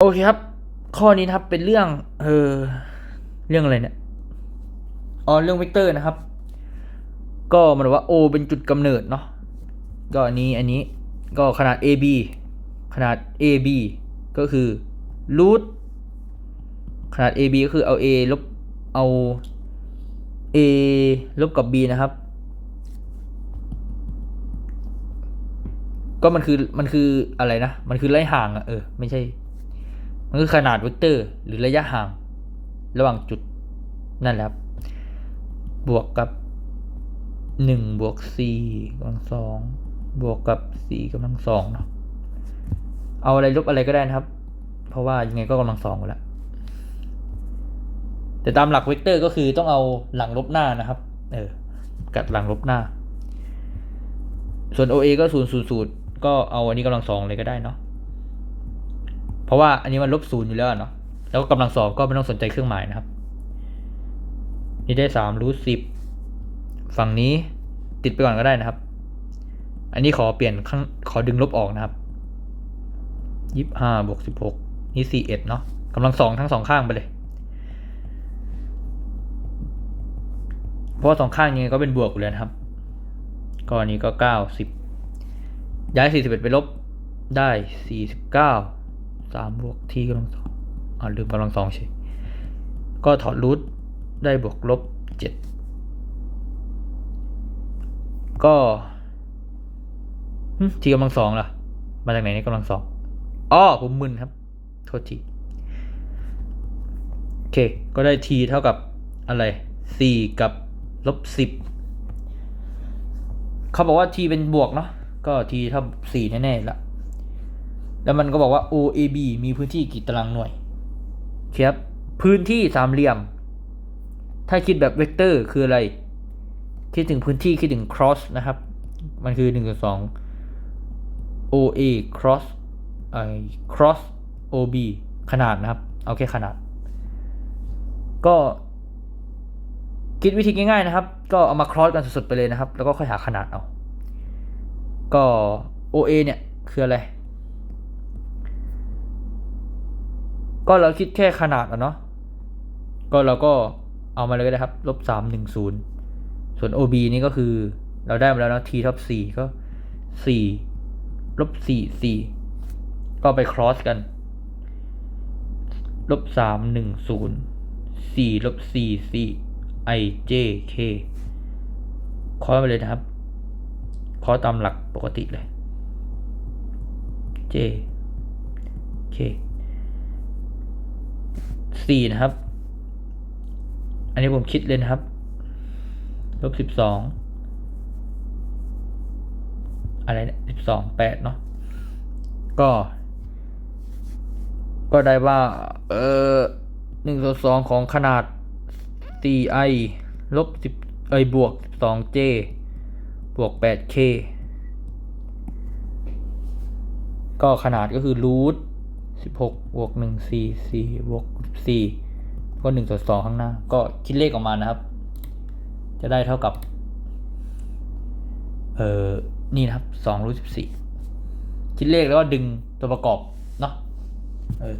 โอเคครับ ข้อนี้นะครับเป็นเรื่องเออเรื่องอะไรเนี่ยอ๋อเรื่องเวกเตอร์นะครับ ก็มันว่า O เป็นจุดกำเนิดเนาะก็อันนี้อันนี้ก็ขนาด AB ขนาด AB ก็คือ root ขนาด AB ก็คือเอา A ลบเอา A ลบกับ B นะครับ ก็มันคือมันคืออะไรนะ มันคือระยะห่างอะเออ ไม่ใช่ มันคือขนาดเวกเตอร์หรือระยะห่าง ระหว่างจุดนั่นแหละครับบวกกับหนึ่งบวกสี่กำลังสองบวกกับสี่กำลังสองเนาะเอาอะไรลบอะไรก็ได้นะครับ เพราะว่ายังไงก็กำลังสองอยู่แล้วแต่ตามหลักเวกเตอร์ก็คือต้องเอาหลังลบหน้านะครับ เออ กัดหลังลบหน้า ส่วน OA ก็ศูนย์ศูนย์ศูนย์ก็เอาอันนี้กำลังสองเลยก็ได้เนาะ เพราะว่าอันนี้มันลบศูนย์อยู่แล้วเนาะแล้วก็กำลังสองก็ไม่ต้องสนใจเครื่องหมายนะครับ นี่ได้สามรูทสิบฝั่งนี้ติดไปก่อนก็ได้นะครับ อันนี้ขอเปลี่ยนข้างขอดึงลบออกนะครับยี่ห้าบวกสิบหกนี่สี่เอ็ดเนาะกำลังสองทั้งสองข้างไปเลย เพราะว่าสองข้างยังไงก็เป็นบวกอยู่แล้วนะครับก็อันนี้ก็เก้าสิบย้ายสี่สิบเอ็ดไปลบได้สี่สิบเก้า สามบวกทีกำลังสองอ่าลืมกำลังสองใช่ก็ถอดรูทได้บวกลบเจ็ดก็ทีกำลังสองล่ะ มาจากไหนเนี่ยกำลังสองอ้อผมมึนครับ โทษทีโอเค ก็ได้ทีเท่ากับอะไรสี่กับลบสิบเขาบอกว่า t เป็นบวกเนาะก็ t เท่าสี่แน่ๆละ แล้วมันก็บอกว่า OAB มีพื้นที่กี่ตารางหน่วยครับพื้นที่สามเหลี่ยม ถ้าคิดแบบเวกเตอร์คืออะไร คิดถึงพื้นที่คิดถึง cross นะครับ มันคือหนึ่งสอง OA cross ไอ cross OB ขนาดนะครับ เอาแค่ขนาด ก็คิดวิธีง่ายๆนะครับ ก็เอามา cross กันสุดๆไปเลยนะครับ แล้วก็ค่อยหาขนาดเอา ก็ OA เนี่ย คืออะไร ก็เราคิดแค่ขนาดอะเนาะก็เราก็เอามาเลยก็ได้ครับลบสามหนึ่งศูนย์ส่วน OB นี่ก็คือเราได้มาแล้วนะ t ท็อปสี่ก็สี่ลบสี่สี่ก็ไป cross กันลบสามหนึ่งศูนย์สี่ลบสี่สี่ i j k คอสไปเลยนะครับ คอสตามหลักปกติเลย j k สี่นะครับ อันนี้ผมคิดเลยนะครับ ลบสิบสองอะไรเนี่ยสิบสองแปดเนาะ ก็ ก็ได้ว่า เออหนึ่งส่วนสองของขนาด 4i ลบสิบเอ้ย บวก 2j บวก 8k ก็ขนาดก็คือรูท สิบหกบวกหนึ่งสี่สี่บวกสี่ก็หนึ่งส่วนสองข้างหน้า ก็คิดเลขออกมานะครับ จะได้เท่ากับ เออนี่นะครับสองรูทสิบสี่คิดเลขแล้วก็ดึงตัวประกอบ เนาะเออ